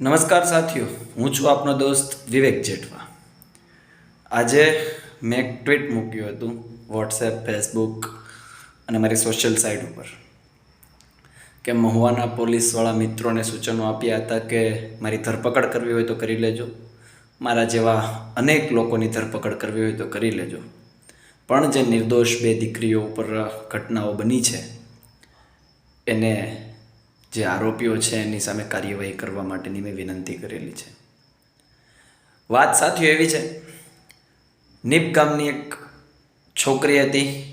નમસ્કાર સાથીઓ, હું છું આપનો દોસ્ત વિવેક જેઠવા. આજે મેં એક ટ્વીટ મૂક્યું હતું વોટ્સએપ ફેસબુક અને મારી સોશિયલ સાઇટ ઉપર કે મહુવાના પોલીસવાળા મિત્રોને સૂચનો આપ્યા હતા કે મારી ધરપકડ કરવી હોય તો કરી લેજો. મારા જેવા અનેક લોકોની ધરપકડ કરવી હોય તો કરી લેજો. પણ જે નિર્દોષ બે દીકરીઓ ઉપર ઘટનાઓ બની છે, એને જે આરોપીઓ છે, એની સામે કાર્યવાહી કરવા માટેની મેં વિનંતી કરેલી છે. વાત સાથીઓ એવી છે, નીપ ગામની એક છોકરી હતી,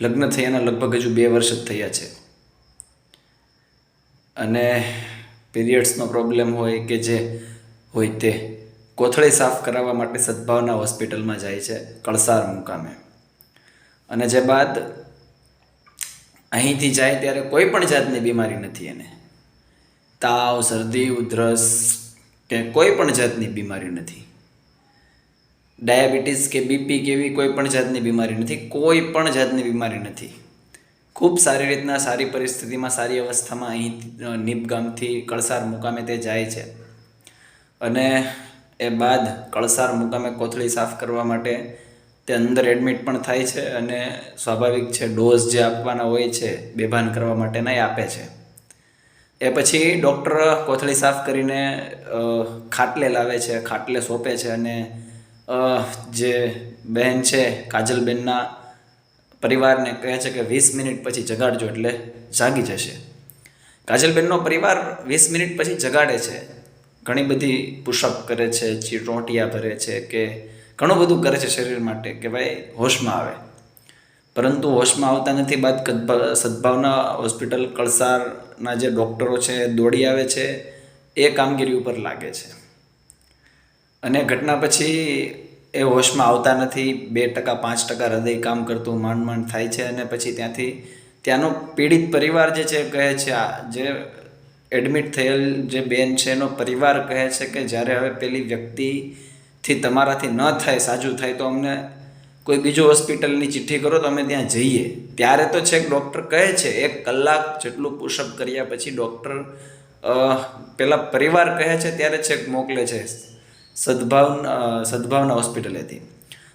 લગ્ન થયાના લગભગ હજુ બે વર્ષ જ થયા છે. અને પીરિયડ્સનો પ્રોબ્લેમ હોય કે જે હોય તે કોથળી સાફ કરાવવા માટે સદભાવના હોસ્પિટલમાં જાય છે, કળસાર મુકામે. અને જે બાદ અહીંથી જાય ત્યારે કોઈ પણ જાતની બીમારી નથી એને. તાવ, શરદી, ઉધરસ કે કોઈ પણ જાતની બીમારી નથી. ડાયાબિટીસ કે બીપી કે એવી કોઈ પણ જાતની બીમારી નથી, કોઈ પણ જાતની બીમારી નથી. ખૂબ સારી રીતના સારી પરિસ્થિતિમાં, સારી અવસ્થામાં અહીં નીપગામથી કળસાર મુકામે તે જાય છે. અને એ બાદ કળસાર મુકામે કોથળી સાફ કરવા માટે તે અંદર એડમિટ પણ થાય છે અને સ્વાભાવિક છે ડોઝ જે આપવાના હોય છે, બેભાન કરવા માટેના એ આપે છે. એ પછી ડૉક્ટર કોથળી સાફ કરીને ખાટલે લાવે છે, ખાટલે સોંપે છે અને જે બહેન છે, કાજલબેનના પરિવારને કહે છે કે વીસ મિનિટ પછી જગાડજો એટલે જાગી જશે. કાજલબેનનો પરિવાર વીસ મિનિટ પછી જગાડે છે. ઘણી બધી પુશઅપ કરે છે ચીટોટિયા ભરે છે કે ઘણું બધું કરે છે શરીર માટે કે ભાઈ હોશમાં આવે. પરંતુ હોશમાં આવતા નથી, બાદ સદભાવના હોસ્પિટલ કળસારના જે ડૉક્ટરો છે, દોડી આવે છે, એ કામગીરી ઉપર લાગે છે. અને ઘટના પછી એ હોશમાં આવતા નથી, બે ટકા, પાંચ ટકા હૃદય કામ કરતું, માંડ માંડ થાય છે અને પછી ત્યાંથી ત્યાંનો પીડિત પરિવાર જે છે, કહે છે, આ જે એડમિટ થયેલ જે બેન છે, એનો પરિવાર કહે છે કે જ્યારે હવે પેલી વ્યક્તિથી તમારાથી ન થાય, સાજું થાય, તો અમને કોઈ બીજો હોસ્પિટલની ચિઠ્ઠી કરો તો અમે ત્યાં જઈએ. ત્યારે તો છેક ડૉક્ટર કહે છે, એક કલાક જેટલું પુશઅપ કર્યા પછી ડૉક્ટર પહેલાં પરિવાર કહે છે, ત્યારે છેક મોકલે છે સદભાવ સદભાવના હોસ્પિટલેથી.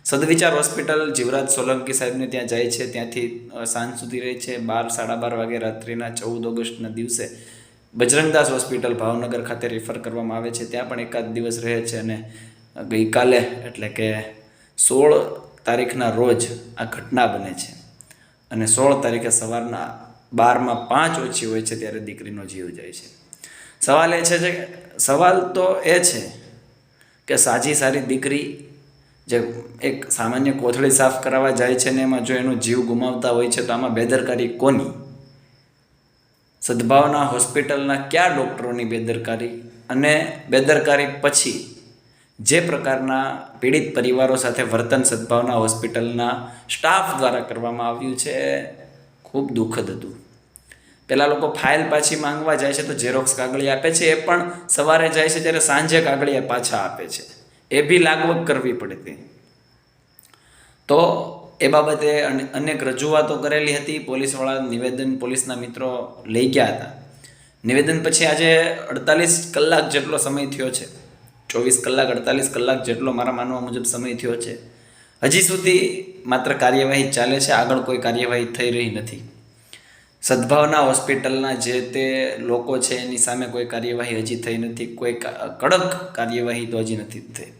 સદવિચાર હોસ્પિટલ જીવરાજ સોલંકી સાહેબને ત્યાં જાય છે, ત્યાંથી સાંજ સુધી રહે છે, બાર, સાડા બાર વાગે રાત્રિના ચૌદ ઓગસ્ટના દિવસે બજરંગદાસ હોસ્પિટલ ભાવનગર ખાતે રિફર કરવામાં આવે છે, ત્યાં પણ એકાદ દિવસ રહે છે અને ગઈકાલે, એટલે કે સોળ તારીખના રોજ આ ઘટના બને છે. અને સોળ તારીખે સવારના બારમાં પાંચ ઓછી હોય છે ત્યારે દીકરીનો જીવ જાય છે. સવાલ એ છે જે, સવાલ તો એ છે કે સાજી સારી દીકરી જે એક સામાન્ય કોથળી સાફ કરાવવા જાય છે ને એમાં જો એનો જીવ ગુમાવતા હોય છે તો આમાં બેદરકારી કોની? સદભાવના હોસ્પિટલના કયા ડૉક્ટરોની બેદરકારી? અને બેદરકારી પછી જે પ્રકારના પીડિત પરિવારો સાથે વર્તન સદભાવના હોસ્પિટલના સ્ટાફ દ્વારા કરવામાં આવ્યું છે, ખૂબ દુઃખદ હતું. પહેલાં લોકો ફાઇલ પાછી માંગવા જાય છે તો ઝેરોક્સ કાગળી આપે છે, એ પણ સવારે જાય છે ત્યારે સાંજે કાગળી પાછા આપે છે. એ બી લાગવગ કરવી પડતી તો. એ બાબતે અનેક રજૂઆતો કરેલી હતી. પોલીસવાળા નિવેદન પોલીસના મિત્રો લઈ ગયા હતા. નિવેદન પછી આજે અડતાલીસ કલાક જેટલો સમય થયો છે. ચોવીસ કલાક, અડતાલીસ કલાક જેટલો મારા માનવા મુજબ સમય થયો છે. હજી સુધી માત્ર કાર્યવાહી ચાલે છે, આગળ કોઈ કાર્યવાહી થઈ રહી નથી. સદભાવના હોસ્પિટલના જે તે લોકો છે, એની સામે કોઈ કાર્યવાહી હજી થઈ નથી, કોઈ કડક કાર્યવાહી તો હજી નથી થઈ.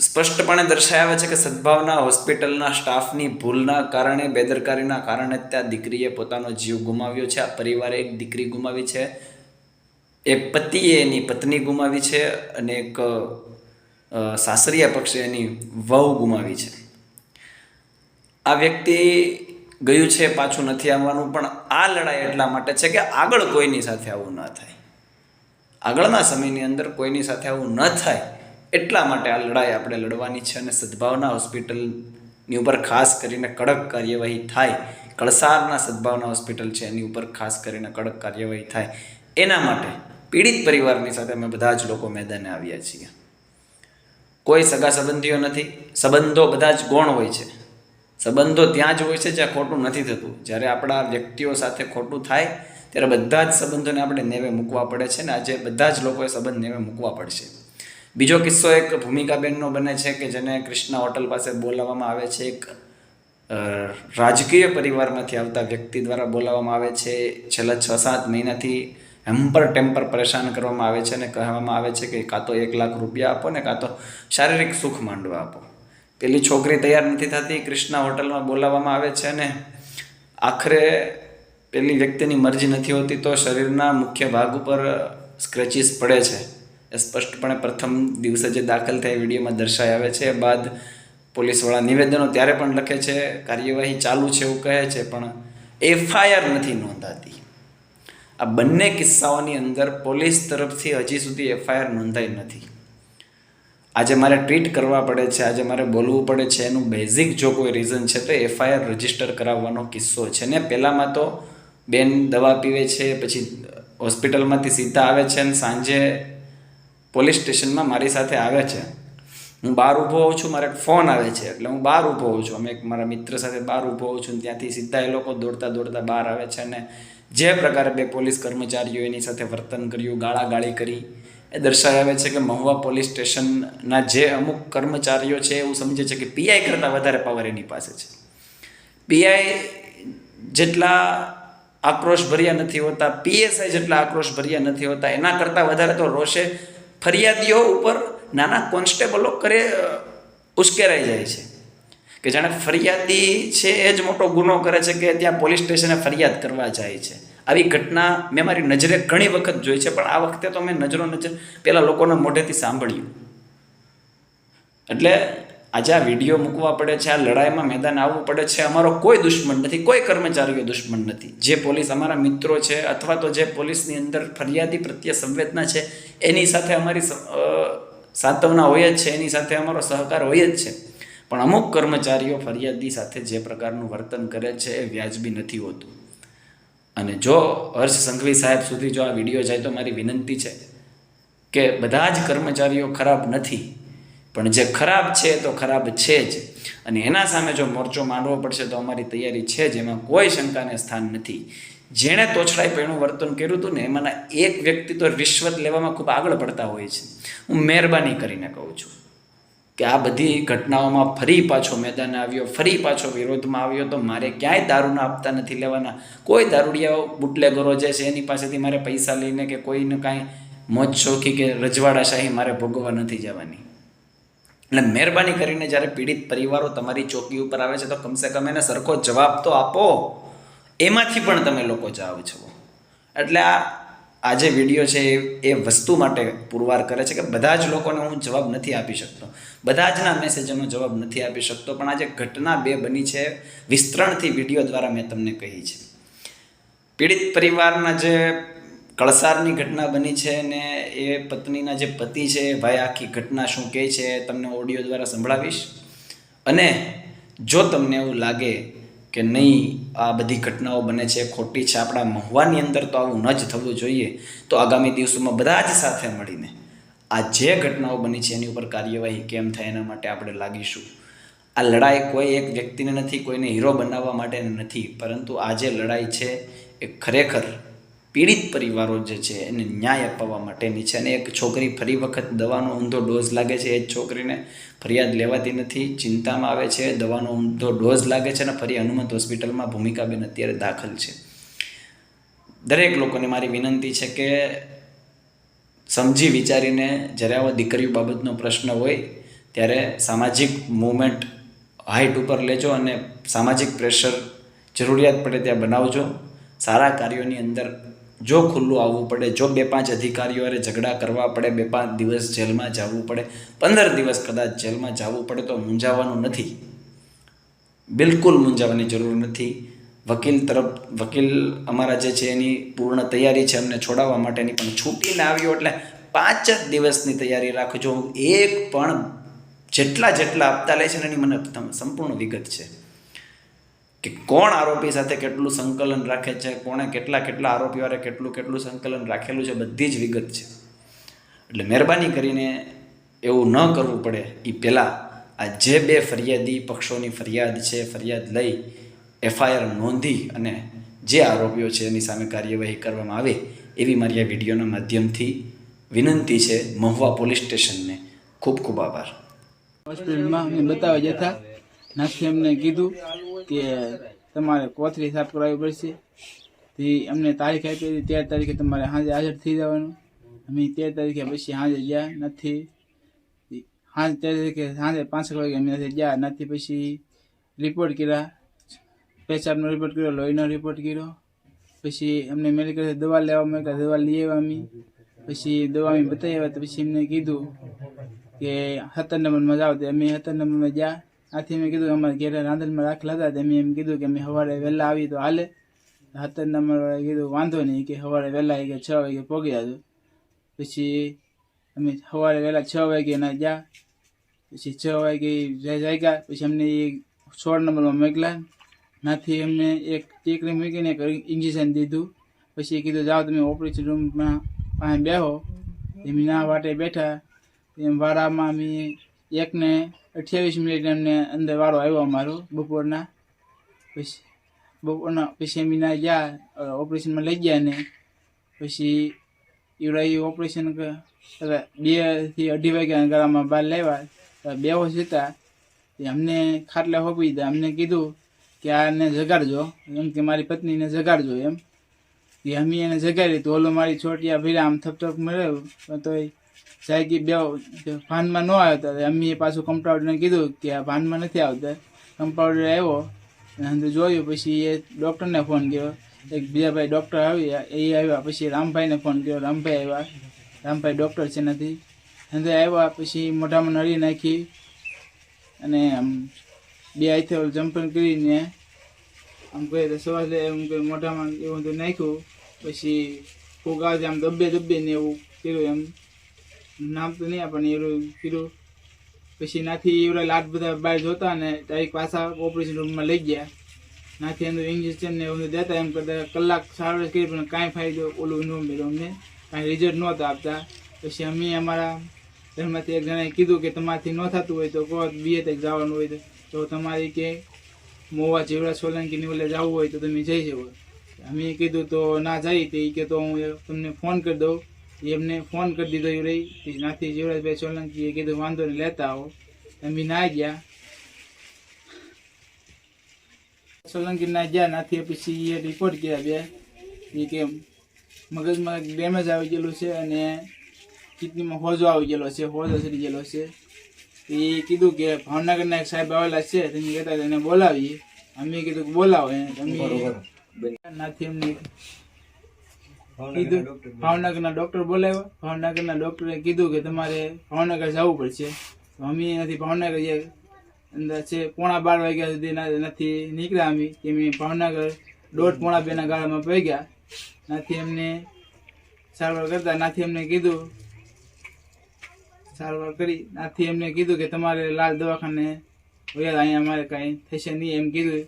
સ્પષ્ટપણે દર્શાવે છે કે સદભાવના હોસ્પિટલના સ્ટાફની ભૂલના કારણે, બેદરકારીના કારણે ત્યાં દીકરીએ પોતાનો જીવ ગુમાવ્યો છે, આ પરિવારે એક દીકરી ગુમાવી છે. એક પતિએ એની પત્ની ગુમાવી છે અને એક સાસરિયા પક્ષે એની વહુ ગુમાવી છે. આ વ્યક્તિ ગયું છે, પાછું નથી આવવાનું, પણ આ લડાઈ એટલા માટે છે કે આગળ કોઈની સાથે આવું ન થાય. આગળના સમયની અંદર કોઈની સાથે આવું ન થાય, એટલા માટે આ લડાઈ આપણે લડવાની છે અને સદભાવના હોસ્પિટલની ઉપર ખાસ કરીને કડક કાર્યવાહી થાય. કળસારના સદભાવના હોસ્પિટલ છે, એની ઉપર ખાસ કરીને કડક કાર્યવાહી થાય. એના માટે પીડિત પરિવારની સાથે અમે બધા જ લોકો મેદાને આવ્યા છીએ. કોઈ સગા સંબંધીઓ નથી, સંબંધો બધા જ ગૌણ હોય છે. સંબંધો ત્યાં જ હોય છે જ્યાં ખોટું નથી થતું. જ્યારે આપણા વ્યક્તિઓ સાથે ખોટું થાય, ત્યારે બધા જ સંબંધોને આપણે નેવે મૂકવા પડે છે ને આજે બધા જ લોકોએ સંબંધ નેવે મૂકવા પડશે. બીજો કિસ્સો એક ભૂમિકાબેનનો બને છે કે જેને કૃષ્ણા હોટલ પાસે બોલાવવામાં આવે છે એક રાજકીય પરિવારમાંથી આવતા વ્યક્તિ દ્વારા બોલાવવામાં આવે છે. છેલ્લા છ સાત મહિનાથી હેમ્પર ટેમ્પર પરેશાન કરવામાં આવે છે અને કહેવામાં આવે છે કે કાં તો એક લાખ રૂપિયા આપો ને કાં તો શારીરિક સુખ માંડવા આપો. પેલી છોકરી તૈયાર નથી થતી, કૃષ્ણા હોટલમાં બોલાવવામાં આવે છે અને આખરે પેલી વ્યક્તિની મરજી નથી હોતી તો શરીરના મુખ્ય ભાગ ઉપર સ્ક્રેચીસ પડે છે. એ સ્પષ્ટપણે પ્રથમ દિવસે જે દાખલ થાય વિડીયોમાં દર્શાઈ આવે છે. બાદ પોલીસવાળા નિવેદનો ત્યારે પણ લખે છે, કાર્યવાહી ચાલુ છે એવું કહે છે, પણ એફઆઈઆર નથી નોંધાતી. આ બંને કિસ્સાઓની અંદર પોલીસ તરફથી હજી સુધી એફઆઈઆર નોંધાઈ નથી. આજે મારે ટ્રીટ કરવા પડે છે, આજે મારે બોલવું પડે છે, એનું બેઝિક જો કોઈ રીઝન છે તો એફઆઈઆર રજિસ્ટર કરાવવાનો કિસ્સો છે. ને પહેલાંમાં તો બેન દવા પીવે છે, પછી હોસ્પિટલમાંથી સીધા આવે છે અને સાંજે પોલીસ સ્ટેશનમાં મારી સાથે આવે છે. હું બહાર ઊભો હોઉં છું, મારે ફોન આવે છે, એટલે હું બહાર ઊભો હોઉં છું. અમે એક મારા મિત્ર સાથે બહાર ઊભો હોઉં છું ત્યાંથી સીધા એ લોકો દોડતા દોડતા બહાર આવે છે અને જે પ્રકારે બે પોલીસ કર્મચારીઓ એની સાથે વર્તન કર્યું, ગાળાગાળી કરી, એ દર્શાવે છે કે મહુવા પોલીસ સ્ટેશનના જે અમુક કર્મચારીઓ છે એવું સમજે છે કે પીઆઈ કરતાં વધારે પાવર એની પાસે છે. પીઆઈ જેટલા આક્રોશ ભર્યા નથી હોતા પીએસઆઈ જેટલા આક્રોશ ભર્યા નથી હોતા, એના કરતાં વધારે તો રોષે ફરિયાદીઓ ઉપર નાના કોન્સ્ટેબલો કરે ઉશ્કેરાઈ જાય છે. કે જાણે ફરિયાદી છે એ જ મોટો ગુનો કરે છે કે ત્યાં પોલીસ સ્ટેશને ફરિયાદ કરવા જાય છે. આવી ઘટના મેં મારી નજરે ઘણી વખત જોઈ છે, પણ આ વખતે તો મેં નજરો નજર પેલા લોકોના મોઢેથી સાંભળ્યું. એટલે આજે આ વીડિયો મૂકવા પડે છે, આ લડાઈમાં મેદાન આવવું પડે છે, અમારો કોઈ દુશ્મન નથી, કોઈ કર્મચારીઓ દુશ્મન નથી. જે પોલીસ અમારા મિત્રો છે અથવા તો જે પોલીસની અંદર ફરિયાદી પ્રત્યે સંવેદના છે, એની સાથે અમારી સાંત્વના હોય જ છે, એની સાથે અમારો સહકાર હોય જ છે. પણ અમુક કર્મચારીઓ ફરિયાદી સાથે જે પ્રકારનું વર્તન કરે છે એ વ્યાજબી નથી હોતું. અને જો હર્ષ સંઘવી સાહેબ સુધી જો આ વીડિયો જાય તો મારી વિનંતી છે કે બધા જ કર્મચારીઓ ખરાબ નથી, પણ જે ખરાબ છે તો ખરાબ છે જ. અને એના સામે જો મોરચો માંડવો પડશે તો અમારી તૈયારી છે જ, એમાં કોઈ શંકાને સ્થાન નથી. જેણે તોછડાઈ પૈણું વર્તન કર્યું હતું ને, એમાંના એક વ્યક્તિ તો રિશ્વત લેવામાં ખૂબ આગળ પડતા હોય છે. હું મહેરબાની કરીને કહું છું. કે આ બધી ઘટનાઓમાં ફરી પાછો મેદાને આવ્યો, ફરી પાછો વિરોધમાં આવ્યો, તો મારે ક્યાંય દારૂના આપતા નથી લેવાના. કોઈ દારૂડિયાઓ, બુટલેગરો જે છે, એની પાસેથી મારે પૈસા લઈને કે કોઈને કાંઈ મોજ શોખી કે રજવાડાશાહી મારે ભોગવવા નથી જવાની. એટલે મહેરબાની કરીને જ્યારે પીડિત પરિવારો તમારી ચોકી ઉપર આવે છે, તો કમસે કમ એને સરખો જવાબ તો આપો. એમાંથી પણ તમે લોકો જાઓ છો. એટલે આ આ જે વીડિયો છે એ વસ્તુ માટે પુરવાર કરે છે કે બધા જ લોકોને હું જવાબ નથી આપી શકતો. બધા જના મેસેજનો જવાબ નથી આપી શકતો. પણ આજે ઘટના બે બની છે. વિસ્તરણથી વીડિયો દ્વારા મેં તમને કહી છે. પીડિત પરિવારના જે કળસારની ઘટના બની છે ને એ પત્નીના જે પતિ છે ભાઈ આખી ઘટના શું કહે છે તમને ઓડિયો દ્વારા સંભળાવીશ. અને જો તમને એવું લાગે કે નહીં, આ બધી ઘટનાઓ બને છે, ખોટી છે, આપણા મહુવાની અંદર તો આવું ન જ થવું જોઈએ, તો આગામી દિવસોમાં બધા જ સાથે મળીને આ જે ઘટનાઓ બની છે એની ઉપર કાર્યવાહી કેમ થાય એના માટે આપણે લાગીશું. આ લડાઈ કોઈ એક વ્યક્તિને નથી, કોઈને હીરો બનાવવા માટે નથી, પરંતુ આ જે લડાઈ છે એ ખરેખર પીડિત પરિવારો જે છે એને ન્યાય અપાવવા માટેની છે અને એક છોકરી ફરી વખત દવાનો ઊંધો ડોઝ લાગે છે. એ જ છોકરીને ફરિયાદ લેવાતી નથી, ચિંતામાં આવે છે, દવાનો ઊંધો ડોઝ લાગે છે અને ફરી હનુમંત હોસ્પિટલમાં ભૂમિકાબેન અત્યારે દાખલ છે. દરેક લોકોને મારી વિનંતી છે કે સમજી વિચારીને, જ્યારે આવા દીકરીઓ બાબતનો પ્રશ્ન હોય, ત્યારે સામાજિક મુવમેન્ટ હાઈટ ઉપર લેજો અને સામાજિક પ્રેશર જરૂરિયાત પડે ત્યાં બનાવજો. સારા કાર્યોની અંદર જો ખુલ્લું આવવું પડે, જો બે પાંચ અધિકારીઓ હારે ઝઘડા કરવા પડે, બે પાંચ દિવસ જેલમાં જવું પડે, પંદર દિવસ કદાચ જેલમાં જવું પડે તો મૂંઝાવાનું નથી. બિલકુલ મૂંઝાવાની જરૂર નથી. વકીલ તરફ, વકીલ અમારા જે છે એની પૂર્ણ તૈયારી છે અમને છોડાવવા માટેની પણ છૂટીને આવ્યો, એટલે પાંચ જ દિવસની તૈયારી રાખજો. હું એક પણ જેટલા જેટલા આપતા લે છે એની મને સંપૂર્ણ વિગત છે. કે કોણ આરોપી સાથે કેટલું સંકલન રાખે છે, કોણે કેટલા કેટલા આરોપીવારે કેટલું કેટલું સંકલન રાખેલું છે, બધી જ વિગત છે. એટલે મહેરબાની કરીને એવું ન કરવું પડે. એ પહેલાં આ જે બે ફરિયાદી પક્ષોની ફરિયાદ છે, ફરિયાદ લઈ એફઆઈઆર નોંધી અને જે આરોપીઓ છે એની સામે કાર્યવાહી કરવામાં આવે એવી મારી આ વિડીયોના માધ્યમથી વિનંતી છે મહુવા પોલીસ સ્ટેશનને. ખૂબ ખૂબ આભાર. હોસ્પિટલમાં બતાવવા જતા નાથી અમને કીધું. કે તમારે કોથળી સાફ કરાવવી પડશે. તે અમને તારીખ આપી હતી, તેર તારીખે તમારે સાંજે હાજર થઈ જવાનું. અમે તેર તારીખે પછી સાંજે ગયા નથી. સાંજ તેર તારીખે સાંજે પાંચ વાગે અમે નથી ગયા નથી. પછી રિપોર્ટ કર્યા. પેશાબનો રિપોર્ટ કર્યો, લોહીનો રિપોર્ટ કર્યો. પછી અમને મેડિકલ દવા લેવા મોકલ્યા દવા લઈ આવ્યા અમે. પછી દવા અમે બતાવી આવ્યા, તો પછી એમને કીધું કે સત્તર નંબરમાં જાઓ. તો અમે સત્તર નંબરમાં ગયા. આથી મેં કીધું અમારે ઘેરે રાંધણમાં રાખેલા હતા તો અમે એમ કીધું કે મેં સવારે વહેલા આવી તો હાલે. સત્તર નંબરવાળાએ કીધું, વાંધો નહીં કે સવારે વહેલા કે છ વાગે પહોંચ્યા હતું પછી અમે સવારે વહેલા છ વાગે ના ગયા. પછી છ વાગે જાગ્યા. પછી અમને એ સોળ નંબરમાં મોકલ્યા. નાથી અમને એક ટીકરી મૂકીને ઇન્જેક્શન દીધું. પછી કીધું, જાઓ તમે ઓપરેશન રૂમમાં પાસે બેહો. એમ ના વાટે બેઠા. એમ વાળામાં અમે એકને અઠ્યાવીસ મિનિટ એમને અંદર વાળો આવ્યો અમારો બપોરના. પછી બપોરના પછી અમે ના ગયા ઓપરેશનમાં લઈ ગયા ને. પછી એવડા એ ઓપરેશન ક- એટલે બેથી અઢી વાગ્યા ગળામાં બહાર લાવ્યા. બે વર્ષ હતા. અમને ખાટલા હોપી દીધા. અમને કીધું કે આને જગાડજો. એમ કે મારી પત્નીને જગાડજો એમ. એ અમે એને જગાડી તો ઓલો મારી છોટિયા ભીરા આમ થપથપ થપ મળ્યો તો જાગી બે ભાનમાં ન આવ્યો તો અમે પાછું કમ્પાઉન્ડરને કીધું કે આ ભાનમાં નથી આવતા. કમ્પાઉન્ડર આવ્યો અને જોયું, પછી એ ડૉક્ટરને ફોન કર્યો. એક બીજા ભાઈ ડૉક્ટર આવ્યા, એ આવ્યા, પછી રામભાઈને ફોન કર્યો. રામભાઈ આવ્યા. રામભાઈ ડૉક્ટર છે નથી અંદર આવ્યા, પછી મોઢામાં નળી નાખી અને આમ બે હાથે જમ્પન કરીને આમ કહે તો સવારે એમ કે મોઢામાં એવું બધું નાખ્યું. પછી ફૂગ આવે આમ દબ્બે દબ્બે ને એવું કર્યું એમ. નામ તો નહીં આપણને એવું કર્યું પછી નાથી એવડા લાટ બધા બહાર જોતા ને ડાયરેક્ટ પાછા ઓપરેશન રૂમમાં લઈ ગયા. નાથી અંદર ઇન્જેક્શન ને એવું દેતા, એમ કરતા કલાક સારવાર કરી, પણ કાંઈ ફાયદો ઓલું ન મળ્યો અમને. કાંઈ રિઝલ્ટ નહોતા આપતા. પછી અમે અમારા ઘરમાંથી એક જણાએ કીધું કે તમારાથી ન થતું હોય તો કહો બીએ તક જવાનું હોય તો. તમારી કે મોવા જેવડા સોલંકીની ઓલે જવું હોય તો તમે જઈ શકો. અમે કીધું તો ના જાય, તે કે તો હું તમને ફોન કરી દઉં. એમને ફોન કરી દીધો એ રહી તે નાથી જીવરાજભાઈ સોલંકીએ કીધું વાંધો નહીં લેતા આવો. અમે ના ગયા. સોલંકી ના ગયા નાથી પછી એ રિપોર્ટ કર્યા બે. એ કે મગજમાં ડેમેજ આવી ગયેલું છે અને કિડનીમાં હોજો આવી ગયેલો છે હોજો ચડી ગયેલો છે. એ કીધું કે ભાવનગરના એક સાહેબ આવેલા છે તમે કહેતા એને બોલાવીએ. અમે કીધું કે બોલાવો એને તમે નાથી એમને કીધું. ભાવનગરના ડોક્ટર બોલાવ્યો. ભાવનગરના ડોક્ટરે કીધું કે તમારે ભાવનગર જવું પડશે. અમે નથી ભાવનગર અંદર છે પોણા બાર વાગ્યા સુધી નથી નીકળ્યા અમે. કે અમે ભાવનગર દોઢ પોણા બેના ગાળામાં પગ્યા નાથી એમને સારવાર કરતા નાથી એમને કીધું સારવાર કરી. નાથી એમને કીધું કે તમારે લાલ દવાખાને વયા અહીંયા અમારે કાંઈ થશે નહીં એમ કીધું.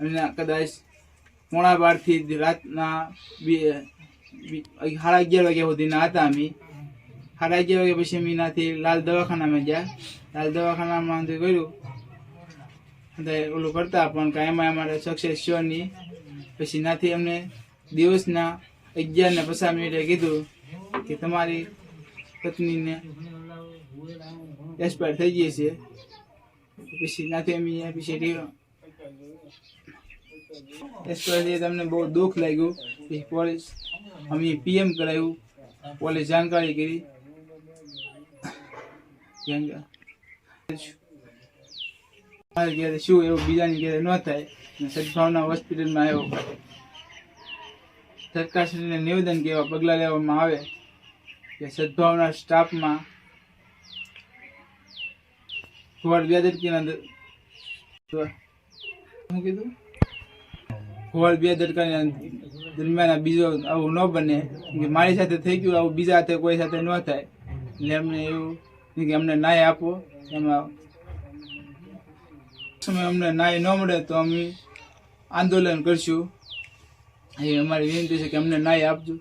અમને કદાચ પોણા બારથી રાતના બી- સાડા અગિયાર વાગ્યા સુધીના હતા અમે. સાડા અગિયાર વાગ્યા પછી અમે નાથી લાલ દવાખાનામાં ગયા. લાલ દવાખાનામાં કર્યું. ઓલું કરતા પણ કાંઈ એમાં અમારે સક્સેસ છો નહીં. પછી નાથી અમને દિવસના અગિયાર ને પચાસ મિનિટે કીધું કે તમારી પત્નીને એક્સપાયર થઈ ગઈ છે. પછી નાથી અમે પછી એક્સપાયર થઈ તમને બહુ દુઃખ લાગ્યું. પછી પોલીસ અમે પીએમ કરાવ્યું પોલીસ જાણકારી કરી. મારે શું એવું બીજાની ઘેરે ન થાય. સદભાવના હોસ્પિટલમાં આવ્યો. સરકારશ્રીને નિવેદન કે એવા પગલાં લેવામાં આવે કે સદભાવના સ્ટાફમાં કુંવર બે દડકીના દ- તો- શું કીધું? કુંવર બે દડકાના દરમિયાન બીજો આવું ન બને. કે મારી સાથે થઈ ગયું, આવું બીજા હાથે કોઈ સાથે ન થાય. એટલે અમને એવું કે અમને નાય આપો. એમાં સમય અમને નાય ન મળે તો અમે આંદોલન કરશું. એ અમારી વિનંતી છે કે અમને નાય આપજો.